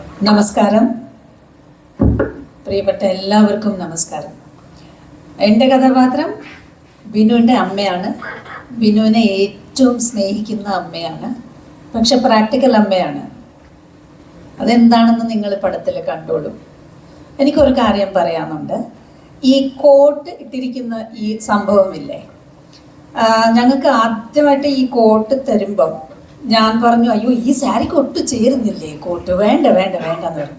നമസ്കാരം. പ്രിയപ്പെട്ട എല്ലാവർക്കും നമസ്കാരം. എന്റെ കഥാപാത്രം ബിനുവിന്റെ അമ്മയാണ്. ബിനുവിനെ ഏറ്റവും സ്നേഹിക്കുന്ന അമ്മയാണ്. പക്ഷെ പ്രാക്ടിക്കൽ അമ്മയാണ്. അതെന്താണെന്ന് നിങ്ങൾ പടത്തിൽ കണ്ടോളൂ. എനിക്കൊരു കാര്യം പറയാനുണ്ട്. ഈ കോട്ട് ഇട്ടിരിക്കുന്ന ഈ സംഭവമില്ലേ? ഞങ്ങൾക്ക് ആദ്യമായിട്ട് ഈ കോട്ട് തരുമ്പം ഞാൻ പറഞ്ഞു അയ്യോ ഈ സാരിക്ക് ഒട്ടും ചേരുന്നില്ലേ? കോട്ട് വേണ്ട വേണ്ട വേണ്ട എന്ന് പറഞ്ഞു.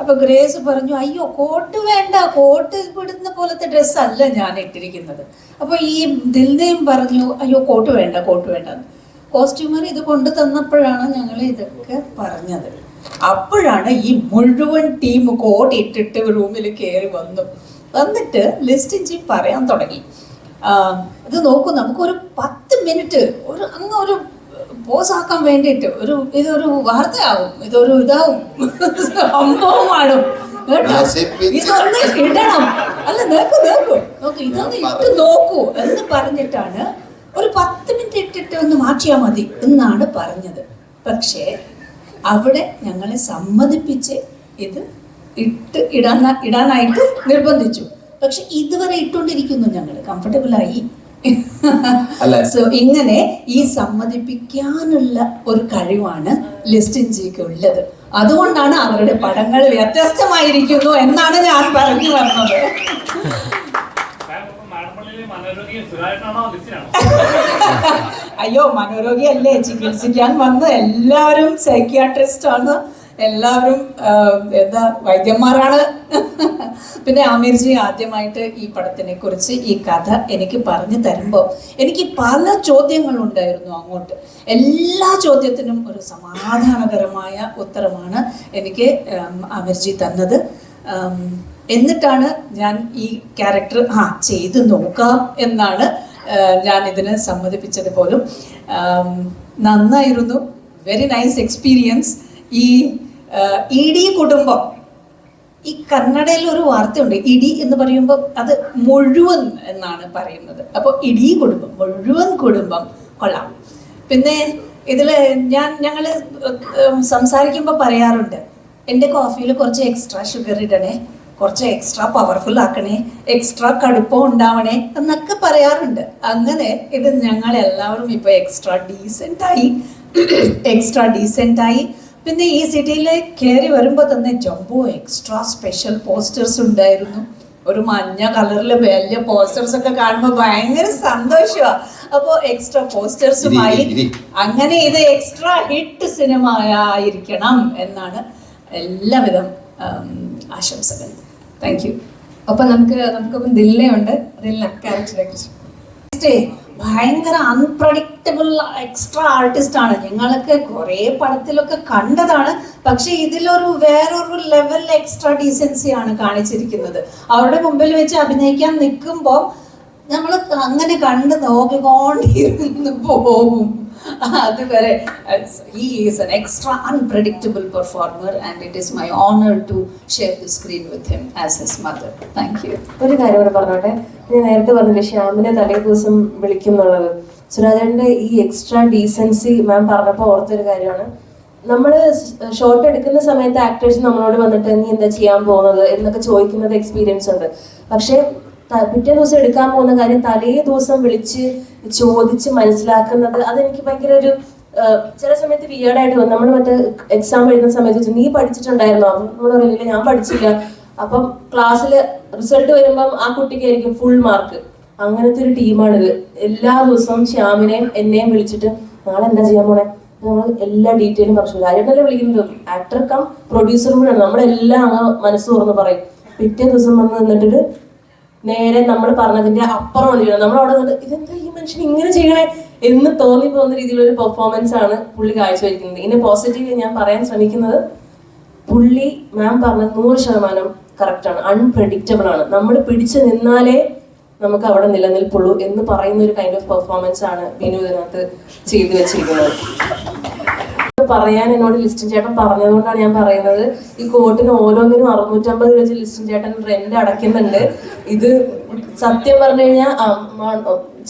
അപ്പൊ ഗ്രേസ് പറഞ്ഞു അയ്യോ കോട്ട് വേണ്ട കോട്ട് വിടുന്ന പോലത്തെ ഡ്രസ്സ് അല്ല ഞാൻ ഇട്ടിരിക്കുന്നത്. അപ്പൊ ഈ ദിൽനയും പറഞ്ഞു അയ്യോ കോട്ട് വേണ്ട കോട്ട് വേണ്ട. കോസ്റ്റ്യൂമർ ഇത് കൊണ്ടു തന്നപ്പോഴാണ് ഞങ്ങൾ ഇതൊക്കെ പറഞ്ഞത്. അപ്പോഴാണ് ഈ മുഴുവൻ ടീം കോട്ട് ഇട്ടിട്ട് റൂമിൽ കയറി വന്നു. വന്നിട്ട് ലിസ്റ്റ് ഇഞ്ചി പറയാൻ തുടങ്ങി. ഇത് നോക്കൂ നമുക്കൊരു പത്ത് മിനിറ്റ് ഒരു അങ്ങ് ഒരു പോസ് ആക്കാൻ വേണ്ടിയിട്ട് ഒരു ഇതൊരു വാർത്തയാവും ഇതൊരു ഇതാവും സംഭവമാണ്. ഇതൊന്ന് ഇടണം. അല്ല നോക്കൂ നോക്കൂ. നോക്കൂ ഇതൊന്ന് ഇട്ട് നോക്കൂ എന്ന് പറഞ്ഞിട്ടാണ് ഒരു പത്ത് മിനിറ്റ് ഇട്ടിട്ട് ഒന്ന് മാറ്റിയാൽ മതി എന്നാണ് പറഞ്ഞത്. പക്ഷേ അവിടെ ഞങ്ങളെ സമ്മതിപ്പിച്ച് ഇത് ഇട്ട് ഇടാൻ ഇടാനായിട്ട് നിർബന്ധിച്ചു. പക്ഷെ ഇതുവരെ ഇട്ടുകൊണ്ടിരിക്കുന്നു ഞങ്ങൾ കംഫർട്ടബിൾ ആയി. അല്ല. സോ ഇങ്ങനെ ഈ സമ്മതിപ്പിക്കാനുള്ള ഒരു കഴിവാണ് ലിസ്റ്റിൻജിക്ക് ഉള്ളത്. അതുകൊണ്ടാണ് അവരുടെ പടങ്ങൾ വ്യത്യസ്തമായിരിക്കുന്നു എന്നാണ് ഞാൻ പറഞ്ഞു വന്നത്. അയ്യോ മനോരോഗിയല്ലേ ചികിത്സിക്കാൻ വന്ന് എല്ലാവരും സൈക്യാട്രിസ്റ്റ് ആണ്. എല്ലാവരും എന്താ വൈദ്യന്മാരാണ്. പിന്നെ ആമീർജി ആദ്യമായിട്ട് ഈ പടത്തിനെ കുറിച്ച് ഈ കഥ എനിക്ക് പറഞ്ഞു തരുമ്പോൾ എനിക്ക് പല ചോദ്യങ്ങളുണ്ടായിരുന്നു അങ്ങോട്ട്. എല്ലാ ചോദ്യത്തിനും ഒരു സമാധാനകരമായ ഉത്തരമാണ് എനിക്ക് ആമീർജി തന്നത്. എന്നിട്ടാണ് ഞാൻ ഈ ക്യാരക്ടർ ആ ചെയ്ത് നോക്കാം എന്നാണ് ഞാൻ ഇതിന് സമ്മതിപ്പിച്ചത് പോലും. നന്നായിരുന്നു. വെരി നൈസ് എക്സ്പീരിയൻസ് ഈ ഇടി കുടുംബം ഈ കന്നഡയിൽ ഒരു വാർത്തയുണ്ട്. ഇടി എന്ന് പറയുമ്പോൾ അത് മുഴുവൻ എന്നാണ് പറയുന്നത്. അപ്പോൾ ഇടി കുടുംബം മുഴുവൻ കുടുംബം കൊള്ളാം. പിന്നെ ഇതിൽ ഞാൻ ഞങ്ങൾ സംസാരിക്കുമ്പോൾ പറയാറുണ്ട് എന്റെ കോഫിയിൽ കുറച്ച് എക്സ്ട്രാ ഷുഗർ ഇടണേ കുറച്ച് എക്സ്ട്രാ പവർഫുൾ ആക്കണേ എക്സ്ട്രാ കടുപ്പം ഉണ്ടാവണേ എന്നൊക്കെ പറയാറുണ്ട്. അങ്ങനെ ഇത് ഞങ്ങൾ എല്ലാവരും ഇപ്പോൾ എക്സ്ട്രാ ഡീസെന്റായി എക്സ്ട്രാ ഡീസെന്റായി ആയി പിന്നെ ഈ സിറ്റിയിൽ കയറി വരുമ്പോൾ തന്നെ ജംബോ എക്സ്ട്രാ സ്പെഷ്യൽ പോസ്റ്റേഴ്സ് ഉണ്ടായിരുന്നു. ഒരു മഞ്ഞ കളറിൽ വലിയ പോസ്റ്റേഴ്സ് ഒക്കെ കാണുമ്പോൾ ഭയങ്കര സന്തോഷമാണ് അപ്പോൾ എക്സ്ട്രാ പോസ്റ്റേഴ്സുമായി. അങ്ങനെ ഇത് എക്സ്ട്രാ ഹിറ്റ് സിനിമ ആയിരിക്കണം എന്നാണ് എല്ലാവിധം ആശംസകൾ. താങ്ക് യു അപ്പൊ നമുക്ക് നമുക്കിപ്പം ദില്ലയുണ്ട്. ദില്ല ക്യാരക്ടറെ കുറിച്ച് ഭയങ്കര അൺപ്രഡിക്റ്റബിൾ എക്സ്ട്രാ ആർട്ടിസ്റ്റ് ആണ്. ഞങ്ങളൊക്കെ കുറേ പടത്തിലൊക്കെ കണ്ടതാണ്. പക്ഷെ ഇതിലൊരു വേറൊരു ലെവൽ എക്സ്ട്രാ ഡീസൻസി ആണ് കാണിച്ചിരിക്കുന്നത്. അവരുടെ മുമ്പിൽ വെച്ച് അഭിനയിക്കാൻ നിൽക്കുമ്പോൾ നമ്മൾ അങ്ങനെ കണ്ട് നോക്കിക്കൊണ്ടിരുന്ന് പോകും. അതുവരെ he is an extra unpredictable performer and it is my honour to share the screen with him as his mother thank you ഒരു കാര്യം കൂടെ പറഞ്ഞോട്ടെ? ഞാൻ നേരത്തെ പറഞ്ഞില്ലേ ശ്യാമിനെ തലേ ദിവസം വിളിക്കുന്നുള്ളത്. സുരാജന്റെ ഈ എക്സ്ട്രാ ഡീസൻസി മാം പറഞ്ഞപ്പോൾ ഓർത്തൊരു കാര്യമാണ്. നമ്മൾ ഷോട്ട് എടുക്കുന്ന സമയത്ത് ആക്ടേഴ്സ് നമ്മളോട് വന്നിട്ട് നീ എന്താ ചെയ്യാൻ പോകുന്നത്? എന്നൊക്കെ ചോദിക്കുന്നത് എക്സ്പീരിയൻസ് ഉണ്ട്. പക്ഷേ പിറ്റേ ദിവസം എടുക്കാൻ പോകുന്ന കാര്യം തലേ ദിവസം വിളിച്ച് ചോദിച്ച് മനസ്സിലാക്കുന്നത് അതെനിക്ക് ഭയങ്കര ഒരു ചില സമയത്ത് വിയേർഡായിട്ട് വന്നു നമ്മൾ മറ്റേ എക്സാം എഴുതുന്ന സമയത്ത് നീ പഠിച്ചിട്ടുണ്ടായിരുന്നോ? അപ്പം നമ്മൾ പറയില്ല ഞാൻ പഠിച്ചില്ല. അപ്പം ക്ലാസ്സിൽ റിസൾട്ട് വരുമ്പം ആ കുട്ടിക്കായിരിക്കും ഫുൾ മാർക്ക് അങ്ങനത്തെ ഒരു ടീമാണിത് എല്ലാ ദിവസവും ശ്യാമിനെയും എന്നെയും വിളിച്ചിട്ട് നാളെ എന്താ ചെയ്യാൻ പോണേ? നമ്മൾ എല്ലാ ഡീറ്റെയിലും പറഞ്ഞു രാജേട്ടനല്ലേ വിളിക്കുന്നത്. ആക്ടർ കം പ്രൊഡ്യൂസർ കൂടെയാണ് നമ്മളെല്ലാം അങ്ങ് മനസ്സ് തുറന്ന് പറയും. പിറ്റേ ദിവസം വന്ന് നിന്നിട്ട് നേരെ നമ്മൾ പറഞ്ഞതിന്റെ അപ്പുറമാണ് ചെയ്യണം നമ്മൾ അവിടെ നിന്ന് ഇതെന്താ ഈ മനുഷ്യൻ ഇങ്ങനെ ചെയ്യണേ? എന്ന് തോന്നി പോകുന്ന ഒരു പെർഫോമൻസ് ആണ് പുള്ളി കാഴ്ചവെക്കുന്നത്. ഇതിന്റെ പോസിറ്റീവ് ഞാൻ പറയാൻ ശ്രമിക്കുന്നത് പുള്ളി മാം പറഞ്ഞത് നൂറ് ശതമാനം കറക്റ്റ് ആണ് അൺപ്രഡിക്റ്റബിൾ ആണ്. നമ്മൾ പിടിച്ചു നിന്നാലേ നമുക്ക് അവിടെ നിലനിൽപ്പുള്ളൂ എന്ന് പറയുന്ന ഒരു കൈൻഡ് ഓഫ് പെർഫോമൻസ് ആണ് ബിനു ഇതിനകത്ത് ചെയ്തു വെച്ചിരിക്കുന്നത്. പറയാൻ എന്നോട് ലിസ്റ്റിൻ ചേട്ടൻ പറഞ്ഞതുകൊണ്ടാണ് ഞാൻ പറയുന്നത്. ഈ കോട്ടിന് ഓരോന്നിനും അറുന്നൂറ്റമ്പത് രൂപ വെച്ച് ലിസ്റ്റിൻ ചേട്ടൻ റെന്റ് അടയ്ക്കുന്നുണ്ട്. ഇത് സത്യം പറഞ്ഞു കഴിഞ്ഞാൽ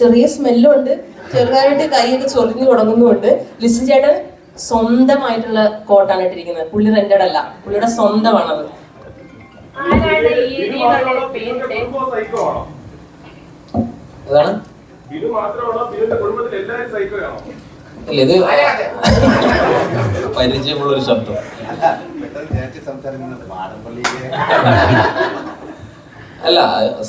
ചെറിയ സ്മെല്ലും ഉണ്ട്. ചെറുതായിട്ട് കൈയൊക്കെ ചൊറിഞ്ഞു തുടങ്ങുന്നുമുണ്ട്. ലിസ്റ്റിൻ ചേട്ടൻ സ്വന്തമായിട്ടുള്ള കോട്ടാണ് ഇട്ടിരിക്കുന്നത്. പുള്ളി റെന്റഡ് അല്ല. പുള്ളിയുടെ സ്വന്തമാണ് ആരാണ് ഈ ഇത് ബിനുവിന്റെ കുടുംബത്തിൽ എല്ലാവരും സൈക്കോ ആണോ ഇത് പരിചയമുള്ള ഒരു ശബ്ദം. അല്ല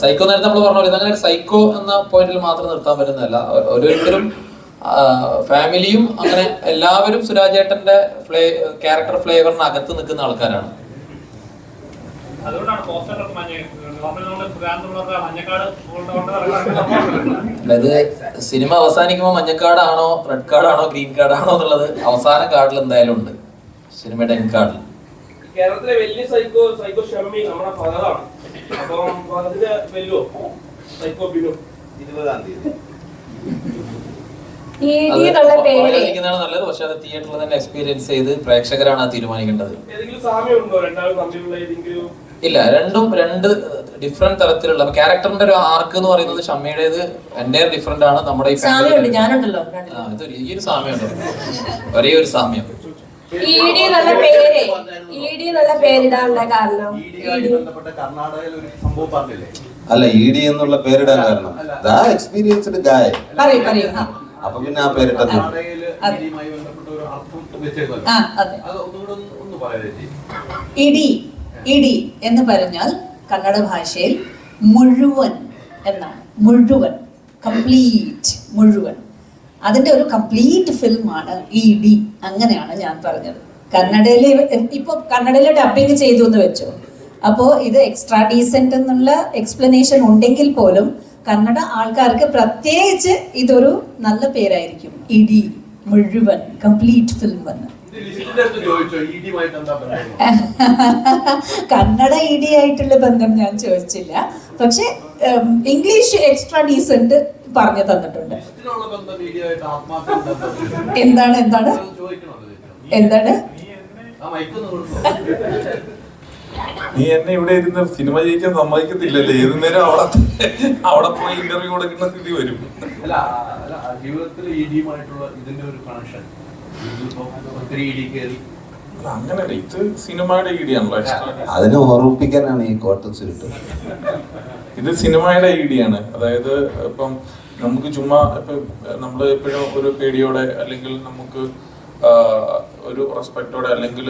സൈക്കോ നേരത്തെ നമ്മൾ പറഞ്ഞ പോലെ അങ്ങനെ സൈക്കോ എന്ന പോയിന്റിൽ മാത്രം നിർത്താൻ പറ്റുന്നതല്ല. ഓരോരുത്തരും ഫാമിലിയും അങ്ങനെ എല്ലാവരും സുരാജേട്ടന്റെ ഫ്ലേ ക്യാരക്ടർ ഫ്ലേവറിന് അകത്ത് നിൽക്കുന്ന ആൾക്കാരാണ് അതുകൊണ്ടാണ് പോസ്റ്ററൊക്കെ മഞ്ഞ നോർമലി നമ്മൾ സുഖാന്തുള്ള മഞ്ഞക്കാട് കൊണ്ട് കൊണ്ട് നടക്കുന്നത്. അല്ല, ഇത് സിനിമ അവസാനിക്കുമ്പോൾ മഞ്ഞക്കാടാണോ റെഡ് കാർഡാണോ ഗ്രീൻ കാർഡാണോ എന്നുള്ളത് അവസാന കാർഡിൽ എന്തായാലും ഉണ്ട്. സിനിമയുടെ എൻ കാർഡിൽ. കേരളത്തിലെ വലിയ സൈക്കോ സൈക്കോ ഷമ്മി നമ്മുടെ ഫഹദാണ്. അപ്പം ഫഹദിന് വെല്ലോ സൈക്കോ ബിനു. ഇരുപതാം തീയതി. അത് നല്ലത്. പക്ഷെ അത് തിയേറ്ററിൽ തന്നെ എക്സ്പീരിയൻസ് ചെയ്ത് പ്രേക്ഷകരാണ് അത് തീരുമാനിക്കേണ്ടത്. ഏതെങ്കിലും സാമ്യമുണ്ടോ? രണ്ടാളും തമ്മിലുള്ള ഏതെങ്കിലും ഇല്ല രണ്ടും രണ്ട് ഡിഫറെന്റ് തരത്തിലുള്ള ക്യാരക്ടറിന്റെ ഒരു ആർക്ക് എന്ന് പറയുന്നത് ഷമ്മിയുടേത് എന്റെ ഡിഫറെന്റ് ആണ് നമ്മുടെ ഈ സാമ്യമുണ്ട് ഞാനുണ്ടല്ലോ ആ, ഇതൊരു ഈ ഒരു സാമ്യമുണ്ട്. ഒരേ ഒരു സാമ്യം. ഇഡി ഡി എന്നുള്ള പേര് ഇ ഡി എന്നുള്ള പേരിടാനുള്ള കാരണം ഇഡി. ബന്ധപ്പെട്ട കർണാടകയിൽ ഒരു സംഭവം പറഞ്ഞില്ലേ? അല്ല ഇ ഡി എന്നുള്ള പേരിടാൻ കാരണം. ദാ എക്സ്പീരിയൻസ്ഡ് ഗായ പറയൂ പറയൂ ആ. അപ്പൊ പിന്നെ ആ പേരിട്ടത് കർണാടകയിൽ അതെ. ബന്ധപ്പെട്ട ഒരു അർത്ഥം വെച്ചേക്കുമല്ലോ. ആ അതെ. അത് ഒന്നുകൂടെ ഒന്ന് ഒന്ന് പറയാൻ ചേച്ചി. ഇടി ഇടി എന്ന് പറഞ്ഞാൽ കന്നഡ ഭാഷയിൽ മുഴുവൻ എന്നാണ്. മുഴുവൻ. കംപ്ലീറ്റ് മുഴുവൻ. അതിന്റെ ഒരു കംപ്ലീറ്റ് ഫിലിമാണ് ഈ ഇടി. അങ്ങനെയാണ് ഞാൻ പറഞ്ഞത്. കന്നഡയിൽ ഇപ്പൊ കന്നഡയിൽ ഡബിങ് ചെയ്തു എന്ന് വെച്ചു. അപ്പോൾ ഇത് എക്സ്ട്രാ ഡീസെന്റ് എന്നുള്ള എക്സ്പ്ലനേഷൻ ഉണ്ടെങ്കിൽ പോലും കന്നഡ ആൾക്കാർക്ക് പ്രത്യേകിച്ച് ഇതൊരു നല്ല പേരായിരിക്കും. ഇടി. മുഴുവൻ. കംപ്ലീറ്റ് ഫിലിം എന്ന്. ചോദിച്ചോ ഇ ഡിയുമായിട്ട് എന്താ ബന്ധം? കന്നഡ ഇടി ആയിട്ടുള്ള ബന്ധം ഞാൻ ചോദിച്ചില്ല. പക്ഷെ ഇംഗ്ലീഷ് എക്സ്ട്രാ ഡീസന്റ് പറഞ്ഞു തന്നിട്ടുണ്ട്. എന്താണ് എന്താണ്. എന്താണ്? നീ എന്നെ ഇവിടെ ഇരുന്ന് സിനിമ ജയിക്കാൻ സമ്മതിക്കത്തില്ലല്ലേ? ഏത് നേരം അവിടെ അവിടെ പോയി ഇന്റർവ്യൂ കൊടുക്കുന്ന സ്ഥിതി വരും. ജീവിതത്തിൽ ഇ ഡിയുമായിട്ടുള്ള ഇതിന്റെ ഒരു കണക്ഷൻ ഇത് സിനിമയുടെ ഈടിയാണല്ലോ. അതിനെ ഓർമ്മിപ്പിക്കാനാണ് ഈ കോട്ടൺ സ്യൂട്ട് ഇത് സിനിമയുടെ ഐഡിയാണ് അതായത് ഇപ്പം നമുക്ക് ചുമ്മാ ഇപ്പം നമ്മൾ എപ്പോഴും ഒരു പേടിയോടെ അല്ലെങ്കിൽ നമുക്ക് ഒരു റെസ്പെക്റ്റോടെ അല്ലെങ്കിൽ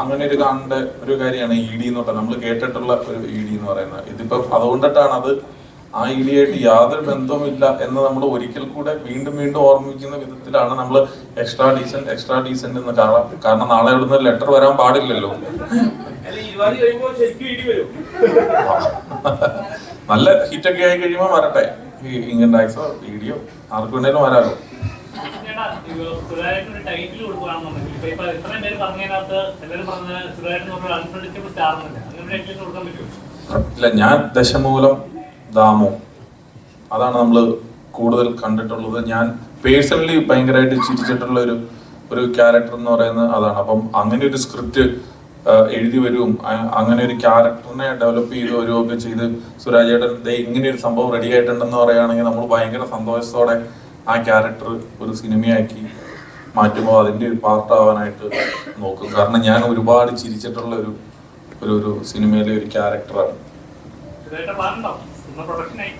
അങ്ങനെ ഒരു കാണേണ്ട ഒരു കാര്യമാണ് ഇ ഡി എന്ന് പറഞ്ഞാൽ. നമ്മൾ കേട്ടിട്ടുള്ള ഒരു ഇ ഡി എന്ന് പറയുന്നത്. ഇതിപ്പം അതുകൊണ്ടിട്ടാണ് അത് ആ ഇലിയായിട്ട് യാതൊരു ബന്ധവുമില്ല എന്ന് നമ്മൾ ഒരിക്കൽ കൂടെ വീണ്ടും വീണ്ടും ഓർമ്മിക്കുന്ന വിധത്തിലാണ് നമ്മൾ എക്സ്ട്രാ ഡീസൻ എക്സ്ട്രാ ഡീസൻ എന്ന് കാരണം കാരണം നാളെ ഇവിടുന്ന് ലെറ്റർ വരാൻ പാടില്ലല്ലോ. നല്ല ഹിറ്റൊക്കെ ആയി കഴിയുമ്പോൾ വരട്ടെ. ഈ ഇൻകം ടാക്സോ വീഡിയോ ആർക്ക് വേണേലും വരാലോ. ഇല്ല ഞാൻ ദശമൂലം ദാമു. അതാണ് നമ്മൾ കൂടുതൽ കണ്ടിട്ടുള്ളത്. ഞാൻ പേഴ്സണലി ഭയങ്കരമായിട്ട് ചിരിച്ചിട്ടുള്ള ഒരു ഒരു ക്യാരക്ടർ എന്ന് പറയുന്നത് അതാണ്. അപ്പം അങ്ങനെ ഒരു സ്ക്രിപ്റ്റ് എഴുതി വരും. അങ്ങനെ ഒരു ക്യാരക്ടറിനെ ഡെവലപ്പ് ചെയ്ത് വരുമൊക്കെ ചെയ്ത് സുരാജേട്ടൻ ദേ ഇങ്ങനെ ഒരു സംഭവം റെഡി ആയിട്ടുണ്ടെന്ന് പറയുകയാണെങ്കിൽ നമ്മൾ ഭയങ്കര സന്തോഷത്തോടെ ആ ക്യാരക്ടർ ഒരു സിനിമയാക്കി മാറ്റുമ്പോൾ അതിന്റെ ഒരു പാർട്ടാവാനായിട്ട് നോക്കും. കാരണം ഞാൻ ഒരുപാട് ചിരിച്ചിട്ടുള്ള ഒരു ഒരു ഒരു സിനിമയിലെ ഒരു ക്യാരക്ടറാണ് സുരാജേട്ടൻ പ്ലാൻ ഉണ്ടോ സിനിമ പ്രൊഡക്ഷനായി